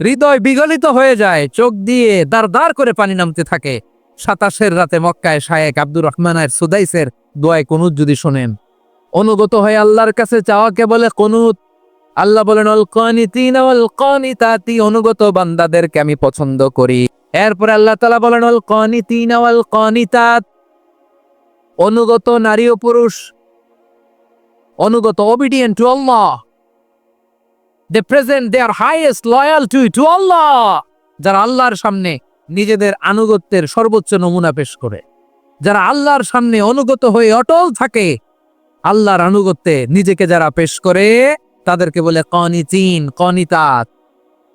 হৃদয় বিগলিত হয়ে যায়, চোখ দিয়ে দাঁড় দাঁড় করে পানি নামতে থাকে। সাতাশের রাতে মক্কায় শায়েক আব্দুর রহমানের সুদাইসের দোয়ায় কুনুত যদি শোনেন। অনুগত হয়ে আল্লাহর কাছে চাওয়াকে বলে কুনুত। আল্লাহ বলেন অল কানিতিন ওয়াল কানিতাতি অনুগত বান্দাদেরকে আমি পছন্দ করি। এরপরে আল্লাহ তালা বলেন অল কানিতিন ওয়াল কানিতাত অনুগত নারী ও পুরুষ। অনুগত, obedient to present they are their highest loyalty to Allah, যারা আল্লাহর সামনে নিজেদের আনুগত্যের সর্বোচ্চ নমুনা পেশ করে। যারা আল্লাহর সামনে অনুগত হয়ে অটল থাকে, আল্লাহর আনুগত্যে নিজেকে যারা পেশ করে, তাদেরকে বলে কনি কনিচিন কনিতাত,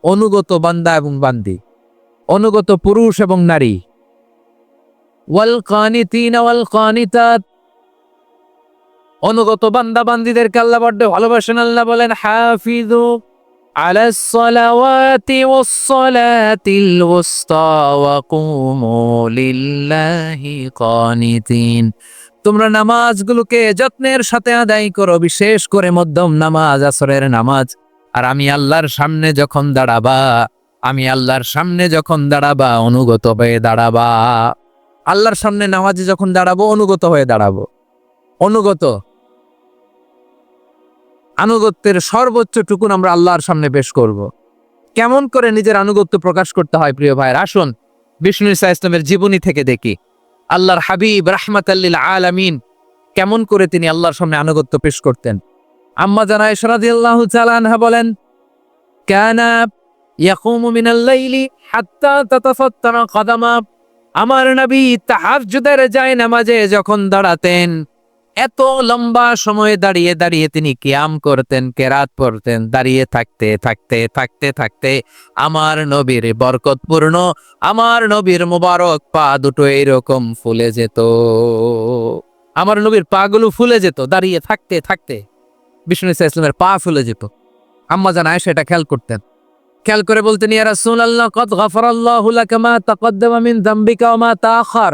অনুগত বান্দা এবং বান্দি, অনুগত পুরুষ এবং নারী। ওয়াল কানিতিন, ওয়াল কানিতাত অনুগত বান্দা বান্দিদেরকে আল্লাহ বড্ড ভালোবাসেন আল্লাহ বলেন হাফিজু على الصلوات والصلاة الوسطى وقوموا لله قانتين তোমরা নামাজগুলোকে যত্নের সাথে আদায় করো বিশেষ করে মধ্যম নামাজ আসরের নামাজ আর আমি আল্লাহর সামনে যখন দাঁড়াবা আমি আল্লাহর সামনে যখন দাঁড়াবা অনুগত হয়ে দাঁড়াবা আল্লাহর সামনে নামাজে যখন দাঁড়াবো অনুগত হয়ে দাঁড়াবো অনুগত আনুগত্যের সর্বোচ্চ টুকুন আমরা আল্লাহর সামনে পেশ করব। কেমন করে নিজের আনুগত্য প্রকাশ করতে হয় প্রিয় ভাইয়ের? আসুন, বিষ্ণু ইসা ইসলামের জীবনী থেকে দেখি। আল্লাহর হাবিব রাহমাত আল্লিল আলামিন কেমন করে তিনি আল্লাহর সামনে আনুগত্য পেশ করতেন। আম্মা জানা ইসরাদিয়াল্লাহু তাআলা আনহা বলেন, কানা ইয়াকুমু মিনাল লাইলি হাত্তা আমার নবী তাহাজ্জুদের যায় নামাজে যখন দাঁড়াতেন এত লম্বা সময়ে দাঁড়িয়ে দাঁড়িয়ে তিনি কিয়াম করতেন, কেরাত পড়তেন দাঁড়িয়ে থাকতে থাকতে থাকতে থাকতে আমার নবীর বরকতপূর্ণ আমার নবীর মুবারক পা দুটো এইরকম ফুলে যেত। আমার নবীর পা গুলো ফুলে যেত, দাঁড়িয়ে থাকতে থাকতে বিষ্ণু ইসলামের পা ফুলে যেত। আম্মা জান আয়েশা এটা খেয়াল করতেন। খেয়াল করে বলতেন, ইয়া রাসূলুল্লাহ, কদ গাফারাল্লাহু লাকা মা তাকদ্দামা মিন যামবিকা ওয়া মা তাআখার।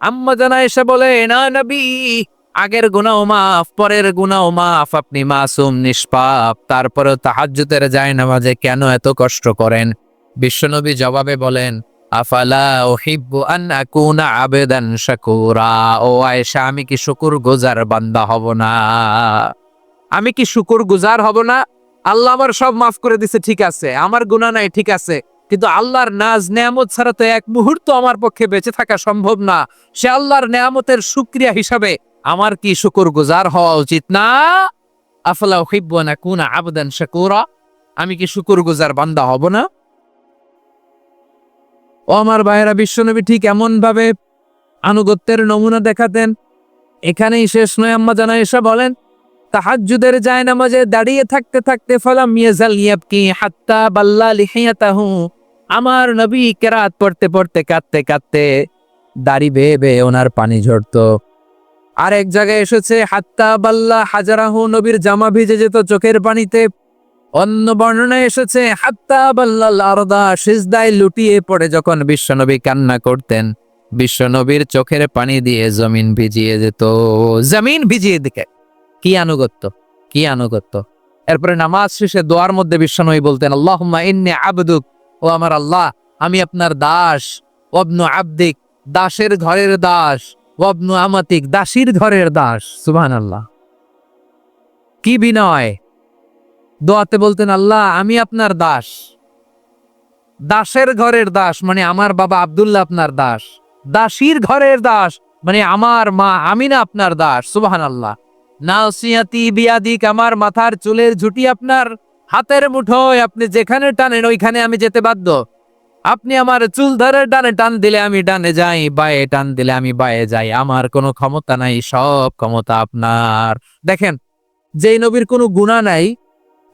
আম্মা জানা এসে বলে, না নবী, আগের গুনাও মাফ, পরের গুনাও মাফ, আপনি মাসুম, নিষ্পাপ, তারপরেও তাহাজ্জুদের যায় নামাজে কেন এত কষ্ট করেন? বিশ্বনবী জবাবে বলেন, আফালা ওহিব্বু আন আকুনা আবেদান শাকুরা, ও আয়েশা, আমি কি শুকুর গুজার বান্দা হব না? আমি কি শুকুর গুজার হব না? আল্লাহ আমার সব মাফ করে দিছে, ঠিক আছে। আমার গুনাহ নাই, ঠিক আছে। কিন্তু আল্লাহর নাজ নেয়ামত ছাড়া তো এক মুহূর্ত আমার পক্ষে বেঁচে থাকা সম্ভব না। সে আল্লাহর নেয়ামতের সুক্রিয়া হিসাবে আমার কি শুকুর গুজার হওয়া উচিত না? আফলা হিব্বানা কুনা আবদান শাকুরা। আমি কি শুকুর গুজার বান্দা হব না? ও আমার ভাইয়েরা, বিশ্বনবী ঠিক এমন ভাবে আনুগত্যের নমুনা দেখাতেন। এখানেই শেষ নয়, আম্মা জানা এসে বলেন, তাহাজ্জুদের যায় নামাজে দাঁড়িয়ে থাকতে থাকতে ফলাম ইয়াজাল ইয়াবকি হাত্তা বাল্লা লিহিয়াতাহু। আমার নবী কেরাত পড়তে পড়তে কাঁদতে কাঁদতে দাড়ি বেয়ে বেয়ে ওনার পানি ঝরতো। আর এক জায়গায় এসেছে, হাত্তা বাল্লা হাজারাহু নবীর জামা ভিজে যেত চোখের পানিতে। অন্য বর্ণনা এসেছে, হাত্তা বাল্লাল আরদা সিজদায় লুটিয়ে পড়ে যখন বিশ্বনবী কান্না করতেন। বিশ্বনবীর চোখের পানি দিয়ে জমিন ভিজিয়ে যেত। জমিন ভিজিয়ে দিকে। কি আনুগত্য কি আনুগত্য। এরপরে নামাজ শেষে দোয়ার মধ্যে বিশ্বনবী বলতেন, আল্লাহুম্মা ইন্নে আবদুক ও আমার আল্লাহ, আমি আপনার দাস। ওবনু আবদিক, দাসের ঘরের দাস। ওবনু আমাতিক, দাসীর ঘরের দাস। সুবহানাল্লাহ। কি বিনয়? দোয়াতে বলতেন, আল্লাহ, আমি আপনার দাস। দাসের ঘরের দাস মানে আমার বাবা আব্দুল্লাহ আপনার দাস। দাসীর ঘরের দাস মানে আমার মা আমিনা আপনার দাস। সুবাহান আল্লাহ নাসিয়াতি বিয়াদিক, আমার মাথার চুলের ঝুটি আপনার। হাতের মুঠোয় আপনি যেখানে টানেন, ওইখানে আমি যেতে বাধ্য। আপনি আমার চুল ধরে ডানে টান দিলে আমি ডানে যাই, বায়ে টান দিলে আমি বায়ে যাই। আমার কোনো ক্ষমতা নাই, সব ক্ষমতা আপনার। দেখেন, যেই নবীর কোনো গুণা নাই,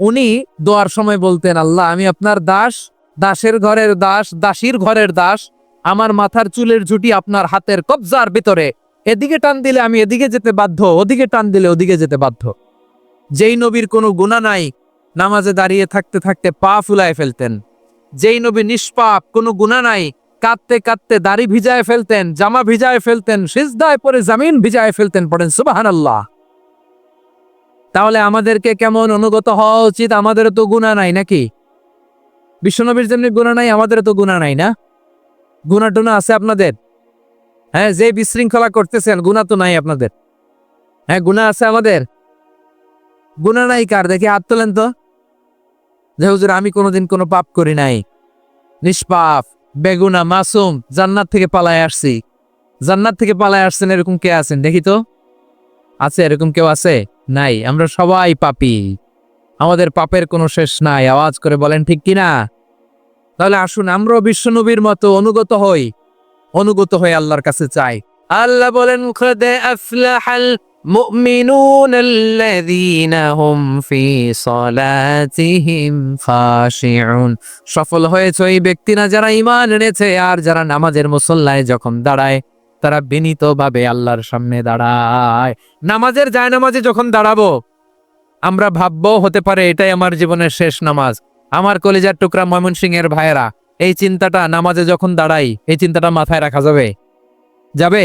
উনি দোয়ার সময় বলতেন, আল্লাহ, আমি আপনার দাস, দাসের ঘরের দাস, দাসীর ঘরের দাস। আমার মাথার চুলের ঝুটি আপনার হাতের কবজার ভিতরে। এদিকে টান দিলে আমি এদিকে যেতে বাধ্য, ওদিকে টান দিলে ওদিকে যেতে বাধ্য। যেই নবীর কোনো গুণা নাই নামাজে দাঁড়িয়ে থাকতে থাকতে পা ফুলায় ফেলতেন। যেই নবী নিষ্পাপ, কোনো গুণা নাই, কাঁদতে কাঁদতে দাড়ি ভিজায় ফেলতেন, জামা ভিজায় ফেলতেন, সিজদায় পরে জামিন ভিজায় ফেলতেন, পড়েন সুবাহান আল্লাহ তাহলে আমাদেরকে কেমন অনুগত হওয়া উচিত? আমাদের তো গুণা নাই নাকি? বিশ্বনবীর যেমনি গুণা নাই, আমাদেরও তো গুণা নাই না? গুণা টুনা আছে আপনাদের? হ্যাঁ যে বিশৃঙ্খলা করতেছেন গুণা তো নাই আপনাদের। হ্যাঁ গুণা আছে আমাদের। গুণা নাই কার? দেখে হাত তোলেন তো। যে, হুজুর, আমি কোনোদিন কোনো পাপ করি নাই। নিষ্পাপ, বেগুনা, মাসুম, জান্নাত থেকে পালায় আসছি। জান্নাত থেকে পালায় আসছেন এরকম কে আছেন? দেখি তো। আছে, এরকম কেউ আছে? নাই, আমরা সবাই পাপি। আমাদের পাপের কোনো শেষ নাই। আওয়াজ করে বলেন, ঠিক কিনা তাহলে আসুন, আমরাও বিশ্বনবীর মতো অনুগত হই। অনুগত হয়ে আল্লাহর কাছে চাই। আল্লাহ বলেন, খদে আফলাহাল মুমিনুন আল্লাযীনা হুম ফি সালাতিহিম খাশিউন সফল হয়েছে ওই ব্যক্তিরা যারা ঈমান এনেছে আর যারা নামাজের মুসল্লায় যখন দাঁড়ায়, তারা বিনীতভাবে আল্লাহর সামনে দাঁড়ায়। নামাজের যায় নামাজে যখন দাঁড়াবো, আমরা ভাববো হতে পারে এটাই আমার জীবনের শেষ নামাজ। আমার কলেজার টুকরা ময়মনসিং এর ভাইয়েরা, এই চিন্তাটা নামাজে যখন দাঁড়াই, এই চিন্তাটা মাথায় রাখা যাবে? যাবে?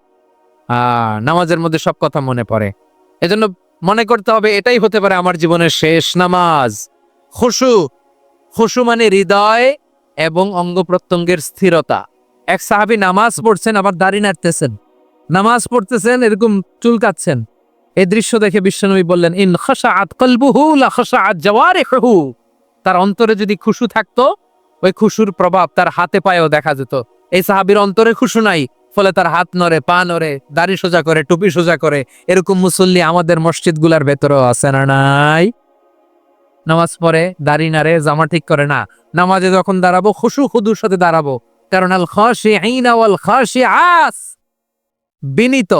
নামাজের মধ্যে সব কথা মনে পড়ে। এজন্য মনে করতে হবে, এটাই হতে পারে আমার জীবনের শেষ নামাজ। খুশু খুশু মানে হৃদয় এবং অঙ্গ প্রত্যঙ্গের স্থিরতা। এক সাহাবি নামাজ পড়ছেন, আবার দাড়ি নাড়তেছেন। নামাজ পড়তেছেন, এরকম চুলকাচ্ছেন এই দৃশ্য দেখে বিশ্বনবী বললেন, ইন খাশাআত কলবুহু লা তার অন্তরে যদি খুশু থাকতো, ওই খুশুর প্রভাব তার হাতে পায়েও দেখা যেত। এই সাহাবির অন্তরে খুশু নাই। ফলে তার হাত নড়ে, পা নড়ে, দাড়ি সোজা করে, টুপি সোজা করে, এরকম মুসল্লি আমাদের মসজিদগুলার ভেতরেও আছে না নাই? নামাজ পড়ে, দাড়ি নাড়ে, জামা ঠিক করে না। নামাজে যখন দাঁড়াবো, খুশু খুদুর সাথে দাঁড়াবো। কারণ আল খাশিঈনা ওয়াল খাশিআস। বিনীত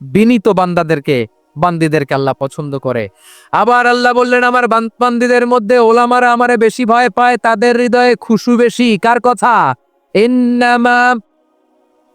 বিনীত বান্দাদেরকে, বান্দিদেরকে আল্লাহ পছন্দ করে। আবার আল্লাহ বললেন, আমার বান- বান্দিদের মধ্যে ওলামারা আমারে বেশি ভয় পায়, তাদের হৃদয়ে খুশু বেশি। কার কথা? ইন্নামা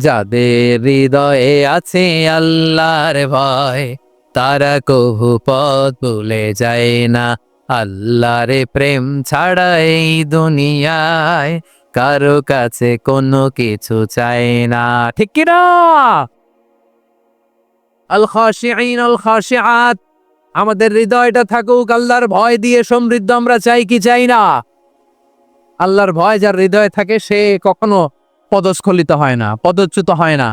যাদের হৃদয়ে আছে আল্লাহর ভয়, তারা কহু পথ ভুলে যায় না। আল্লাহর প্রেম ছাড়া এই দুনিয়ায় কারও কাছে কোনো কিছু চায় না। ঠিক কিনা? আল খাশিঈন আল খাশিআত আমাদের হৃদয়টা থাকুক, আল্লাহর ভয় দিয়ে সমৃদ্ধ আমরা চাই কি চাই না? আল্লাহর ভয় যার হৃদয়ে থাকে, সে কখনো পদস্খলিত হয় না পদচ্যুত হয় না।